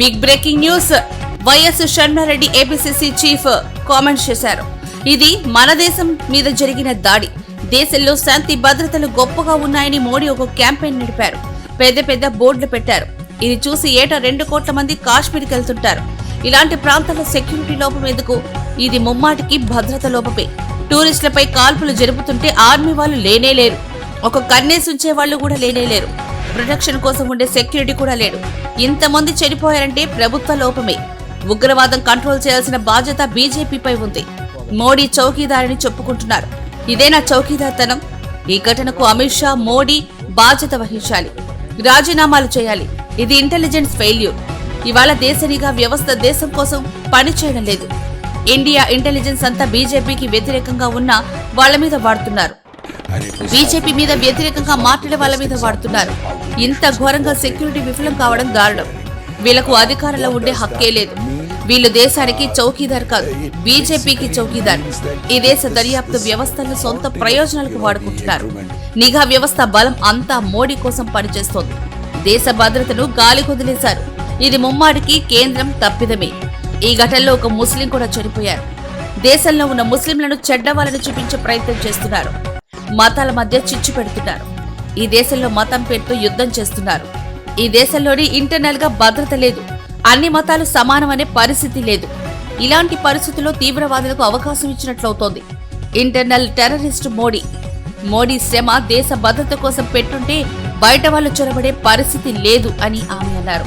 Big breaking news YS షణ్మారెడ్డి APCC chief comment చేశారు. ఇది మన దేశం మీద జరిగిన దాడి. దేశంలో శాంతి భద్రతలు గొప్పగా ఉన్నాయని మోడీ ఒక క్యాంపెయిన్ నడిపారు. పెద్ద పెద్ద బోర్డులు పెట్టారు. ఇది చూసి ఏటా రెండు కోట్ల మంది కాశ్మీర్కి వెళ్తుంటారు. ఇలాంటి ప్రాంతాల సెక్యూరిటీ లోపం ఎందుకు? ఇది ముమ్మాటికి భద్రత లోపమే. టూరిస్టులపై కాల్పులు జరుపుతుంటే ఆర్మీ వాళ్ళు లేనే లేరు. ఒక కన్నేసి ఉంచే వాళ్ళు కూడా లేనే లేరు. ప్రొటెక్షన్ కోసం ఉండే సెక్యూరిటీ కూడా లేడు. ఇంతమంది చనిపోయారంటే ప్రభుత్వ లోపమే. ఉగ్రవాదం కంట్రోల్ చేయాల్సిన బాధ్యత బీజేపీపై ఉంది. మోడీ చౌకీదారిని చెప్పుకుంటున్నారు. ఇదేనా చౌకీదార్తనం. ఈ ఘటనకు అమిత్ షా మోడీ బాధ్యత వహించాలి. రాజీనామాలు చేయాలి. ఇది ఇంటెలిజెన్స్ ఫెయిల్యూర్. ఇవాళ దేశనిగా వ్యవస్థ దేశం కోసం పనిచేయడం లేదు. ఇండియా ఇంటెలిజెన్స్ అంతా బీజేపీకి వ్యతిరేకంగా ఉన్న వాళ్ళ మీద వాడుతున్నారు. బీజేపీ మీద వ్యతిరేకంగా మాట్లాడే వాళ్ళ మీద వాడుతున్నారు. ఇంత ఘోరంగా సెక్యూరిటీ విఫలం కావడం దారుణం. వీళ్ళకు అధికారంలో ఉండే హక్కే లేదు. వీళ్ళు దేశానికి చౌకీదార్ కాదు. బీజేపీకి చౌకీదార్. ఈ దేశ దర్యాప్తు వ్యవస్థను సొంత ప్రయోజనాలకు వాడుకుంటున్నారు. నిఘా వ్యవస్థ బలం అంతా మోడీ కోసం పనిచేస్తోంది. దేశ భద్రతను గాలి కుదిలేశారు. ఇది ముమ్మాడికి కేంద్రం తప్పిదమే. ఈ ఘటనలో ఒక ముస్లిం కూడా చనిపోయారు. దేశంలో ఉన్న ముస్లింలను చెడ్డవాలని చూపించే ప్రయత్నం చేస్తున్నారు. మతాల మధ్య చిచ్చు పెడుతున్నారు. ఈ దేశంలో మతం పేరుతో యుద్ధం చేస్తున్నారు. ఈ దేశంలోని ఇంటర్నల్గా భద్రత లేదు. అన్ని మతాలు సమానమనే పరిస్థితి లేదు. ఇలాంటి పరిస్థితుల్లో తీవ్రవాదులకు అవకాశం ఇచ్చినట్లవుతోంది. Internal terrorist Modi. మోడీ శ్రమ దేశ భద్రత కోసం పెట్టుంటే బయట వాళ్ళు చొరబడే పరిస్థితి లేదు అని ఆమె అన్నారు.